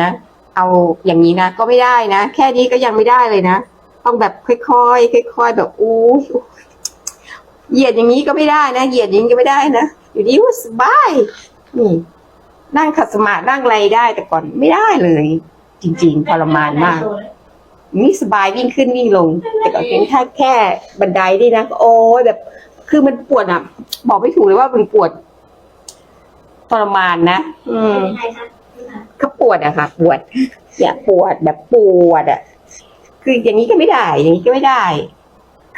นะ เอาอย่างนี้นะก็ไม่ได้นะ แค่นี้ก็ยังไม่ได้เลยนะ ต้องแบบค่อยๆค่อยๆแบบอู้ยเหยียดอย่างนี้ก็ไม่ได้นะ เหยียดอย่างนี้ก็ไม่ได้นะ อยู่นี่ว่าสบายนี่นั่งขัดสมาธินั่งไรได้แต่ก่อนไม่ได้เลย จริงๆทรมานมากนี่สบายวิ่งขึ้นวิ่งลง แต่ก็เพียงแค่แค่บันไดนี่นะโอ้แบบ คือมันปวดอะ บอกไม่ถูกเลยว่ามันปวดทรมานนะ อืม วดอะค่ะ ปวดเนี่ยปวดแบบปวดอะคืออย่างนี้ก็ไม่ได้ อย่างนี้ก็ไม่ได้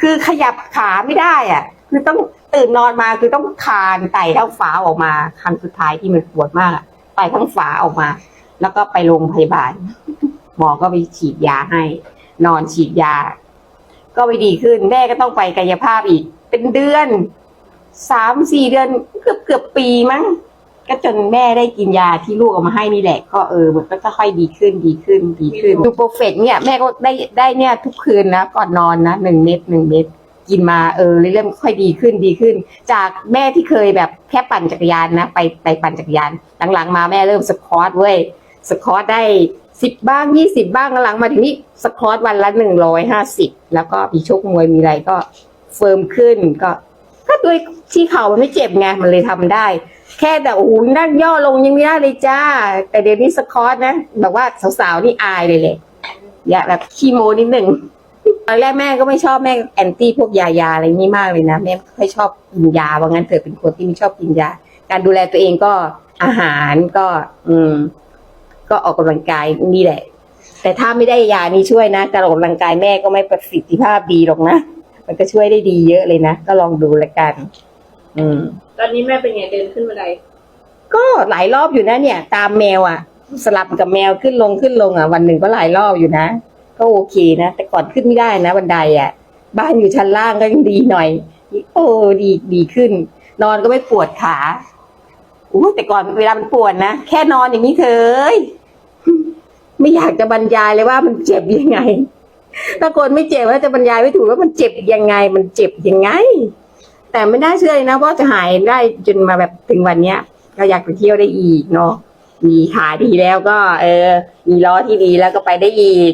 คือขยับขาไม่ได้อะคือต้องตื่นนอนมาคือต้องคานไต่เท้าฝาออกมาครั้งสุดท้ายที่มันปวดมากอะไต่ทั้งฝาออกมา แล้วก็ไปโรงพยาบาลหมอก็ไปฉีดยาให้ นอนฉีดยา ก็ไม่ดีขึ้นแม่ก็ต้องไปกายภาพอีก เป็นเดือนสามสี่เดือนเกือบเกือบปีมั้ง ก็จนแม่ได้กินยาที่ลูกเอามาให้นี่แหละ ก็เออมันก็ค่อยดีขึ้นดีขึ้นดีขึ้นดูโปรเฟกเนี่ยแม่ก็ได้ได้เนี่ยทุกคืนนะก่อนนอนนะหนึ่งเม็ดหนึ่งเม็ดกินมาเออเริ่มค่อยดีขึ้นดีขึ้น จากแม่ที่เคยแบบแค่ปั่นจักรยานนะ ไปไปปั่นจักรยานหลังๆ มาแม่เริ่มสควอตเว้ยสควอตได้สิบบ้างยี่สิบบ้างหลังมาถึงนี่สควอตวันละหนึ่งร้อยห้าสิบแล้วก็มีชกมวยมีอะไรก็เฟิร์มขึ้นก็ก็ด้วยที่เข่ามันไม่เจ็บไงมันเลยทำได้ แค่แต่โอ้โหนั่งย่อลงยังไม่ได้เลยจ้า แต่เดี๋ยวนี้สคอตนะแบบว่าสาวๆนี่อายเลยเลยอย่าแบบขี้โมนิดหนึ่งตอนแรกแม่ก็ไม่ชอบแม่แอนตี้พวกยายาอะไรนี่มากเลยนะแม่ไม่ค่อยชอบกินยาว่างั้นเถอเป็นคนที่ไม่ชอบกินยา การดูแลตัวเองก็อาหารก็ อืม ก็ออกกำลังกายนี่แหละ แต่ถ้าไม่ได้ยานี้ช่วยนะการออกกำลังกายแม่ก็ไม่ประสิทธิภาพดีหรอกนะมันก็ช่วยได้ดีเยอะเลยนะก็ลองดูละกัน อืม ตอนนี้แม่เป็นไงเดินขึ้นบันไดก็หลายรอบอยู่นะเนี่ย ตามแมวอะ สลับกับแมวขึ้นลงขึ้นลงอะ วันหนึ่งก็หลายรอบอยู่นะ ก็โอเคนะ แต่ก่อนขึ้นไม่ได้นะบันไดอะ บ้านอยู่ชั้นล่างก็ยังดีหน่อย โอ้ดีดีขึ้น นอนก็ไม่ปวดขาอู้แต่ก่อนเวลามันปวดนะแค่นอนอย่างนี้เถอะไม่อยากจะบรรยายเลยว่ามันเจ็บยังไง ถ้าคนไม่เจ็บแล้วจะบรรยายไม่ถูกว่ามันเจ็บยังไง มันเจ็บยังไง แต่ไม่ได้เชื่อเลยนะว่าจะหายได้จนมาแบบถึงวันเนี้ยก็อยากไปเที่ยวได้อีกเนาะมีขาดีแล้วก็ เออ มีล้อที่ดีแล้วก็ไปได้อีก